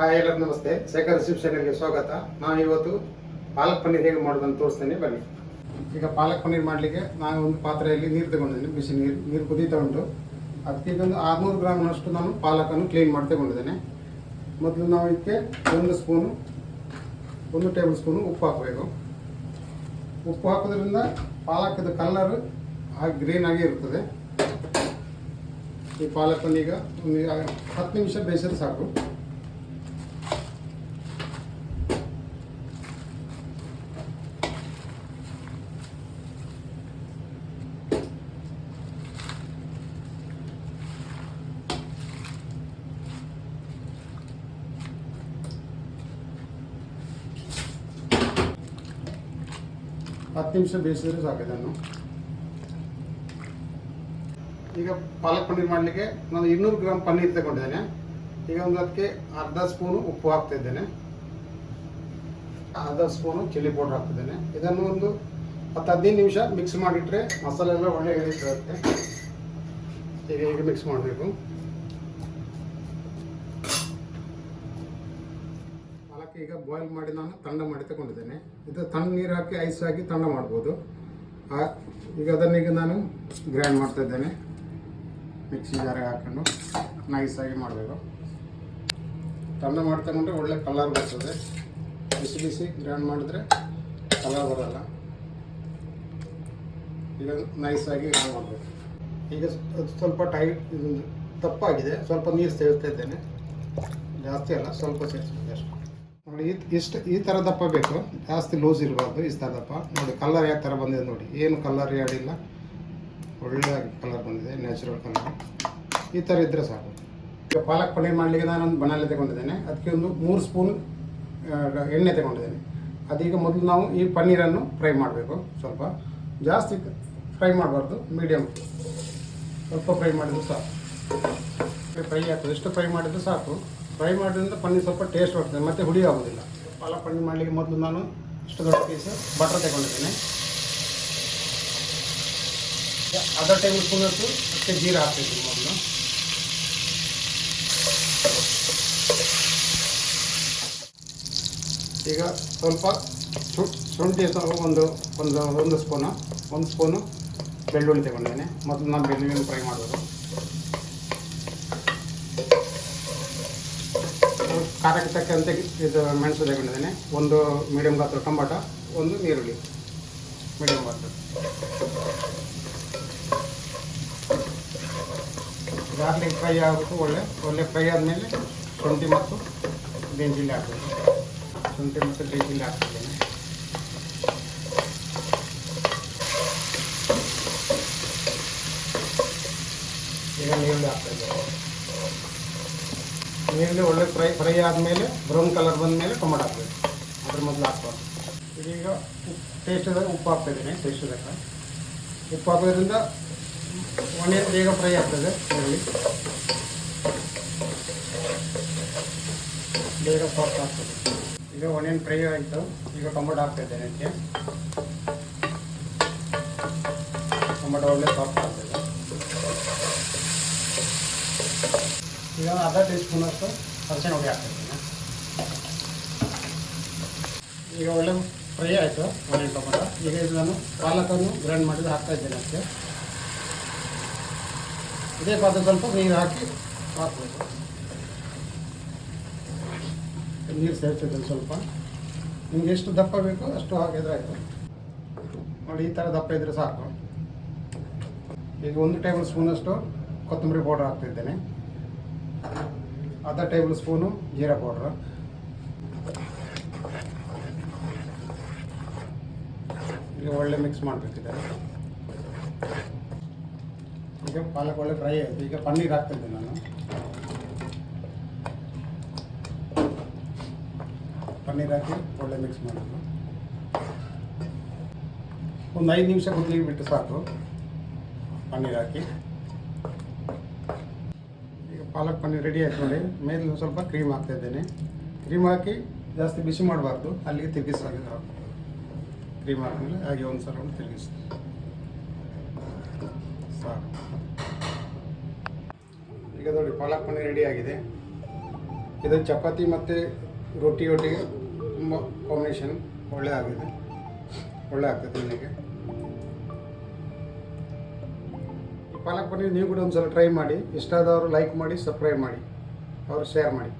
Hi ಎಲ್ಲರಿಗೂ ನಮಸ್ತೆ. Shekhar recipe ಚಾನಲ್ಗೆ ಸ್ವಾಗತ. ನಾನು ಇವತ್ತು ಪಾಲಕ್ ಪನ್ನೀರ್ ಹೇಗೆ ಮಾಡೋದನ್ನು ತೋರಿಸ್ತೇನೆ. ಬನ್ನಿ. ಈಗ ಪಾಲಕ್ ಪನ್ನೀರ್ ಮಾಡಲಿಕ್ಕೆ ನಾನು ಒಂದು ಪಾತ್ರೆಯಲ್ಲಿ ನೀರು ತಗೊಂಡಿದ್ದೇನೆ. ಬಿಸಿ ನೀರು ನೀರು ಕುದೀತಾ ಉಂಟು. ಅದಕ್ಕೆ ಒಂದು ಆರುನೂರು ಗ್ರಾಮ್ನಷ್ಟು ನಾನು ಪಾಲಕನ್ನು ಕ್ಲೀನ್ ಮಾಡಿ ತಗೊಂಡಿದ್ದೇನೆ. ಮೊದಲು ನಾವು ಇದಕ್ಕೆ ಒಂದು ಸ್ಪೂನು ಒಂದು ಟೇಬಲ್ ಸ್ಪೂನು ಉಪ್ಪು ಹಾಕಬೇಕು. ಉಪ್ಪು ಹಾಕೋದ್ರಿಂದ ಪಾಲಕದ ಕಲರ್ ಹಾಗೆ ಗ್ರೀನ್ ಆಗಿ ಇರ್ತದೆ ಈ ಪಾಲಕನ್ನು ಈಗ ಒಂದು ಹತ್ತು ನಿಮಿಷ ಬೇಯಿಸಿದ್ರೆ ಸಾಕು. ಹತ್ತು ನಿಮಿಷ ಬೇಯಿಸಿದ್ರೆ ಸಾಕು ಇದನ್ನು. ಈಗ ಪಾಲಕ್ ಪನ್ನೀರ್ ಮಾಡಲಿಕ್ಕೆ ನಾನು ಇನ್ನೂರು ಗ್ರಾಮ್ ಪನ್ನೀರ್ ತಗೊಂಡಿದ್ದೇನೆ. ಈಗ ಒಂದು ಅದಕ್ಕೆ ಅರ್ಧ ಸ್ಪೂನು ಉಪ್ಪು ಹಾಕ್ತಾ ಇದ್ದೇನೆ. ಅರ್ಧ ಸ್ಪೂನು ಚಿಲ್ಲಿ ಪೌಡರ್ ಹಾಕ್ತಿದ್ದೇನೆ ಇದನ್ನು ಒಂದು ಹತ್ತು ಹದಿನೈದು ನಿಮಿಷ ಮಿಕ್ಸ್ ಮಾಡಿಟ್ರೆ ಮಸಾಲೆ ಎಲ್ಲ ಒಳ್ಳೆ ಈಗ ಈಗ ಮಿಕ್ಸ್ ಮಾಡಬೇಕು? ಪಾಲಕ್ ಈಗ ಬಾಯ್ಲ್ ಮಾಡಿ ನಾನು ತಂಡ ಮಾಡಿ ತಗೊಂಡಿದ್ದೇನೆ. ಇದು ತಣ್ಣ ನೀರು ಹಾಕಿ ಐಸ್ ಹಾಕಿ ತಂಡ ಮಾಡ್ಬೋದು. ಈಗ ಅದನ್ನೀಗ ನಾನು ಗ್ರೈಂಡ್ ಮಾಡ್ತಾ ಇದ್ದೇನೆ. ಮಿಕ್ಸಿ ಜಾರಿಗೆ ಹಾಕೊಂಡು ನೈಸ್ ಆಗಿ ಮಾಡಬೇಕು. ತಂಡ ಮಾಡಿ ತಗೊಂಡ್ರೆ ಒಳ್ಳೆ ಕಲರ್ ಬರ್ತದೆ. ಬಿಸಿ ಬಿಸಿ ಗ್ರೈಂಡ್ ಮಾಡಿದ್ರೆ ಕಲರ್ ಬರಲ್ಲ. ಈಗ ನೈಸ್ ಆಗಿ ಗ್ರೈಂಡ್ ಮಾಡಬೇಕು. ಈಗ ಸ್ವಲ್ಪ ಟೈಟ್ ತಪ್ಪಾಗಿದೆ. ಸ್ವಲ್ಪ ನೀರು ಸೇರಿಸ್ತಾ ಇದ್ದೇನೆ. ಜಾಸ್ತಿ ಅಲ್ಲ, ಸ್ವಲ್ಪ ಸೇರಿಸ್ಬೇಕು ಅಷ್ಟು. ನೋಡಿ ಇಷ್ಟು, ಈ ಥರ ದಪ್ಪ ಬೇಕು. ಜಾಸ್ತಿ ಲೂಸ್ ಇರಬಾರ್ದು ಇಷ್ಟ ದಪ್ಪ. ನೋಡಿ ಕಲರ್ ಯಾವ ಥರ ಬಂದಿದೆ ನೋಡಿ. ಏನು ಕಲರ್ ಯಾಡಿಲ್ಲ ಒಳ್ಳೆ ಕಲರ್ ಬಂದಿದೆ ನ್ಯಾಚುರಲ್ ಕಲರ್ ಈ ಥರ ಇದ್ದರೆ ಸಾಕು. ಈಗ ಪಾಲಕ್ ಪನ್ನೀರ್ ಮಾಡಲಿಕ್ಕೆ ನಾನೊಂದು ಬನಾಲೆ ತಗೊಂಡಿದ್ದೇನೆ. ಅದಕ್ಕೆ ಒಂದು ಮೂರು ಸ್ಪೂನ್ ಎಣ್ಣೆ ತಗೊಂಡಿದ್ದೇನೆ. ಅದೀಗ ಮೊದಲು ನಾವು ಈ ಪನ್ನೀರನ್ನು ಫ್ರೈ ಮಾಡಬೇಕು ಸ್ವಲ್ಪ. ಜಾಸ್ತಿ ಫ್ರೈ ಮಾಡಬಾರ್ದು ಮೀಡಿಯಮ್ ಸ್ವಲ್ಪ ಫ್ರೈ ಮಾಡಿದ್ರೆ ಸಾಕು. ಫ್ರೈ ಆಗ್ತದೆ. ಎಷ್ಟು ಫ್ರೈ ಮಾಡಿದ್ರೆ ಸಾಕು. ಫ್ರೈ ಮಾಡೋದ್ರಿಂದ ಪನ್ನೀರ್ ಸ್ವಲ್ಪ ಟೇಸ್ಟ್ ಬರ್ತದೆ. ಮತ್ತು ಹುಳಿ ಆಗೋದಿಲ್ಲ. ಪಾಲಕ್ ಪನ್ನೀರ್ ಮಾಡಲಿಕ್ಕೆ ಮೊದಲು ನಾನು ಇಷ್ಟು ದೊಡ್ಡ ಪೀಸ್ ಬಟರ್ ತಗೊಂಡಿದ್ದೇನೆ. ಅರ್ಧ ಟೇಬಲ್ ಸ್ಪೂನ್ ಅಷ್ಟು ಅಷ್ಟೇ ಜೀರಾ ಹಾಕ್ತಿದ್ದೀನಿ ಮೊದಲು. ಈಗ ಸ್ವಲ್ಪ ಶುಂಠಿ ಸ್ವಲ್ಪ ಒಂದು ಒಂದು ಒಂದು ಸ್ಪೂನು ಒಂದು ಸ್ಪೂನು ಬೆಳ್ಳುಳ್ಳಿ ತಗೊಂಡಿದ್ದೇನೆ. ಮೊದಲು ನಾನು ಬೆಳ್ಳುಳ್ಳಿ ಫ್ರೈ ಮಾಡೋದು. ಖಾರಕ್ಕೆ ತಕ್ಕಂತೆ ಇದು ಮೆಣಸು ತಗೊಂಡಿದ್ದೇನೆ ಒಂದು ಮೀಡಿಯಂ ಗಾತ್ರ ಟೊಮಾಟ ಒಂದು ಈರುಳ್ಳಿ. ಮೀಡಿಯಂ ಗಾತ್ರ ಗಾರ್ಲಿಕ್ ಫ್ರೈ ಆಗಬೇಕು ಒಳ್ಳೆ ಒಳ್ಳೆ ಫ್ರೈ ಆದಮೇಲೆ ಶುಂಠಿ ಮತ್ತು ಬೆಂಜಿಲ್ಲಿ ಹಾಕಬೇಕು. ಶುಂಠಿ ಮತ್ತು ಬೆಂಜಿಲ್ಲಿ ಹಾಕ್ತಿದ್ದೇನೆ ಈಗ ನೀರುಳ್ಳಿ ಹಾಕ್ತಾ ನೀರುಳ್ಳಿ ಒಳ್ಳೆ ಫ್ರೈ ಫ್ರೈ ಆದಮೇಲೆ ಬ್ರೌನ್ ಕಲರ್ ಬಂದ ಮೇಲೆ ಟೊಮಾಟೊ ಅದ್ರ ಮೊದಲು ಹಾಕ್ಬಾರ್ದು ಇದೀಗ ಟೇಸ್ಟ್ ಉಪ್ಪು ಹಾಕ್ತಾ ಇದ್ದೀನಿ ಟೇಸ್ಟ್ ಉಪ್ಪು ಹಾಕೋದ್ರಿಂದ ಒಣೆ ಬೇಗ ಫ್ರೈ ಆಗ್ತದೆ ಈರುಳ್ಳಿ ಬೇಗ ಸಾಫ್ಟ್ ಆಗ್ತದೆ. ಈಗ ಒಣಿಯನ್ ಫ್ರೈ ಆಯಿತು. ಈಗ ಟೊಮೊಟೊ ಹಾಕ್ತಾ ಇದ್ದೇನೆ ಇದಕ್ಕೆ. ಟೊಮೊಟೊ ಒಳ್ಳೆ ಸಾಫ್ಟ್ ಆಗ್ತದೆ. ಈಗ ಅರ್ಧ ಟೀ ಸ್ಪೂನ್ ಅಷ್ಟು ಅರಸಿನ ಹುಡಿ ಹಾಕ್ತಾ ಈಗ ಒಳ್ಳೆ ಫ್ರೈ ಆಯಿತು ಒಣಿಯನ್ ಟೊಮೊಟೊ. ಈಗ ಇದು ನಾನು ಪಾಲಕನ್ನು ಗ್ರೈಂಡ್ ಮಾಡಿದ್ದು ಹಾಕ್ತಾ ಇದ್ದೇನೆ ಅದಕ್ಕೆ ಇದೇ ಪಾತ್ರೆ ಸ್ವಲ್ಪ ನೀರು ಹಾಕಿ ಹಾಕಬೇಕು. ನೀರು ಸೇರಿಸಿದ್ದೀನಿ ಸ್ವಲ್ಪ. ನಿಮ್ಗೆ ಎಷ್ಟು ದಪ್ಪ ಬೇಕೋ ಅಷ್ಟು ಹಾಕಿದ್ರೆ ಆಯಿತು. ನೋಡಿ, ಈ ಥರ ದಪ್ಪ ಇದ್ದರೆ ಸಾಕು. ಈಗ ಒಂದು ಟೇಬಲ್ ಸ್ಪೂನಷ್ಟು ಕೊತ್ತಂಬರಿ ಪೌಡರ್ ಹಾಕ್ತಿದ್ದೇನೆ. ಅರ್ಧ ಟೇಬಲ್ ಸ್ಪೂನು ಜೀರಾ ಪೌಡ್ರ್. ಈಗ ಒಳ್ಳೆ ಮಿಕ್ಸ್ ಮಾಡಬೇಕಿದೆ. ಈಗ ಪಾಲಕ್ ಒಳ್ಳೆ ಫ್ರೈ ಆಯಿತು. ಈಗ ಪನ್ನೀರ್ ಹಾಕ್ತಿದ್ದೆ ನಾನು. ಪನ್ನೀರ್ ಹಾಕಿ ಒಳ್ಳೆ ಮಿಕ್ಸ್ ಮಾಡೋದು. ಒಂದು ಐದು ನಿಮಿಷ ಕುದಿಲಿಗೆ ಬಿಟ್ಟು ಸಾಕು. ಪನ್ನೀರ್ ಹಾಕಿ. ಪಾಲಕ್ ಪನ್ನೀರ್ ರೆಡಿ ಆಯ್ತು ನೋಡಿ. ಮೇಲೆ ಸ್ವಲ್ಪ ಕ್ರೀಮ್ ಹಾಕ್ತಾ ಇದ್ದೇನೆ. ಕ್ರೀಮ್ ಹಾಕಿ ಜಾಸ್ತಿ ಬಿಸಿ ಮಾಡಬಾರ್ದು. ಅಲ್ಲಿಗೆ ತಿರುಗಿಸಾಗಿ ಕ್ರೀಮ್ ಹಾಕಿದ್ಮೇಲೆ ಹಾಗೆ ಒಂದು ಸಲ ಒಂದು ತಿರುಗಿಸಿ ಈಗ ನೋಡಿ, ಪಾಲಕ್ ಪನ್ನೀರ್ ರೆಡಿ ಆಗಿದೆ. ಇದು ಚಪಾತಿ ಮತ್ತು ರೊಟ್ಟಿ ಒಟ್ಟಿಗೆ ತುಂಬ ಕಾಂಬಿನೇಷನ್ ಒಳ್ಳೆ ಆಗಿದೆ. ಒಳ್ಳೆ ಆಗ್ತದೆ ತಿನ್ನಲಿಕ್ಕೆ ಪಾಲಕ್ ಪನ್ನೀರ್ ನೀವು ಕೂಡ ಒಂದ್ಸಲ ಟ್ರೈ ಮಾಡಿ. ಇಷ್ಟ ಆದವರು ಲೈಕ್ ಮಾಡಿ ಸಬ್ಸ್ಕ್ರೈಬ್ ಮಾಡಿ. ಅವರು ಶೇರ್ ಮಾಡಿ.